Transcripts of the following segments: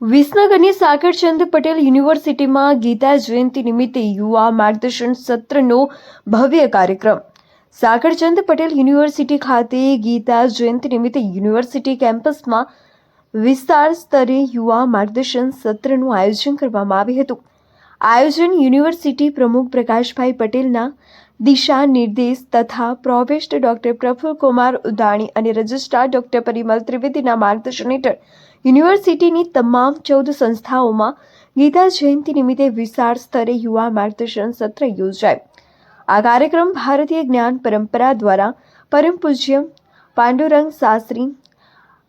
વિસનગરની સાકરચંદ પટેલ યુનિવર્સિટીમાં ગીતા જયંતિ નિમિત્તે યુવા માર્ગદર્શન સત્રનો ભવ્ય કાર્યક્રમ. સાકરચંદ પટેલ યુનિવર્સિટી ખાતે ગીતા જયંતિ નિમિત્તે યુનિવર્સિટી કેમ્પસમાં વિસ્તાર સ્તરે યુવા માર્ગદર્શન સત્રનું આયોજન કરવામાં આવ્યું હતું. આયોજન યુનિવર્સિટી પ્રમુખ પ્રકાશભાઈ પટેલના દિશા નિર્દેશ તથા પ્રોવેસ્ટ ડોક્ટર પ્રફુલ કુમાર ઉદાણી અને રજિસ્ટ્રાર ડોક્ટર પરિમલ ત્રિવેદીના માર્ગદર્શન હેઠળ યુનિવર્સિટીની તમામ ચૌદ સંસ્થાઓમાં ગીતા જયંતિ નિમિત્તે વિશાળ સ્તરે યુવા માર્ગદર્શન સત્ર યોજાય. આ કાર્યક્રમ ભારતીય જ્ઞાન પરંપરા દ્વારા પરમ પૂજ્ય પાંડુરંગ શાસ્ત્રી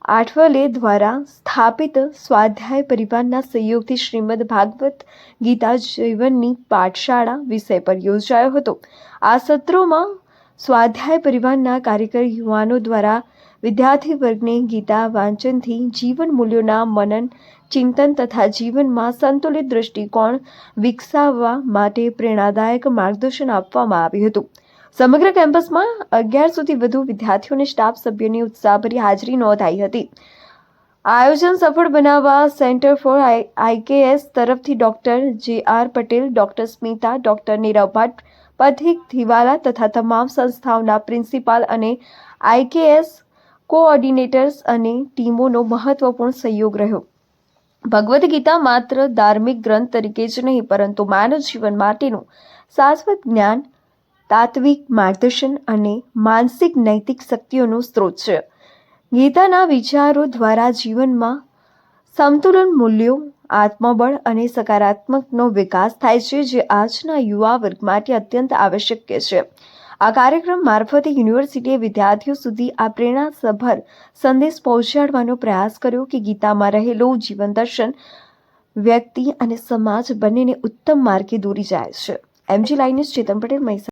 આઠવલે દ્વારા સ્થાપિત સ્વાધ્યાય પરિવારના સહયોગથી શ્રીમદ ભાગવત ગીતા જીવનની પાઠશાળા વિષય પર યોજાયો હતો. આ સત્રોમાં સ્વાધ્યાય પરિવારના કાર્યકર યુવાનો દ્વારા વિદ્યાર્થી વર્ગને ગીતા વાંચનથી જીવન મૂલ્યોના મનન, ચિંતન તથા જીવનમાં સંતુલિત દૃષ્ટિકોણ વિકસાવવા માટે પ્રેરણાદાયક માર્ગદર્શન આપવામાં આવ્યું હતું. સમગ્ર કેમ્પસમાં અગિયારસોથી વધુ વિદ્યાર્થીઓ અને સ્ટાફ સભ્યોની ઉત્સાહભરી હાજરી નોંધાઈ હતી. આયોજન સફળ બનાવવા સેન્ટર ફોર આઈકેએસ તરફથી doctor J R Patel, doctor Smita, doctor Nirav Bhatt, Pathik Dhiwala તથા તમામ સંસ્થાઓના પ્રિન્સિપાલ અને આઈકેએસ કોઓર્ડિનેટર્સ અને ટીમોનો મહત્વપૂર્ણ સહયોગ રહ્યો. ભગવદ્ ગીતા માત્ર ધાર્મિક ગ્રંથ તરીકે જ નહીં, પરંતુ માનવ જીવન માટેનું શાશ્વત જ્ઞાન તાત્વિક માર્ગદર્શન અને માનસિક નૈતિક શક્તિઓનો સ્ત્રોત છે. ગીતાના વિચારો દ્વારા જીવનમાં સમતુલન મૂલ્યો, આત્મબળ અને સકારાત્મકનો વિકાસ થાય છે, જે આજના યુવા વર્ગ માટે અત્યંત આવશ્યક છે. આ કાર્યક્રમ મારફતે યુનિવર્સિટીએ વિદ્યાર્થીઓ સુધી આ પ્રેરણાસભર સંદેશ પહોંચાડવાનો પ્રયાસ કર્યો કે ગીતામાં રહેલું જીવન દર્શન, વ્યક્તિ અને સમાજ બંનેને ઉત્તમ માર્ગે દોરી જાય છે. MG lines Chetan Patel Mahisagar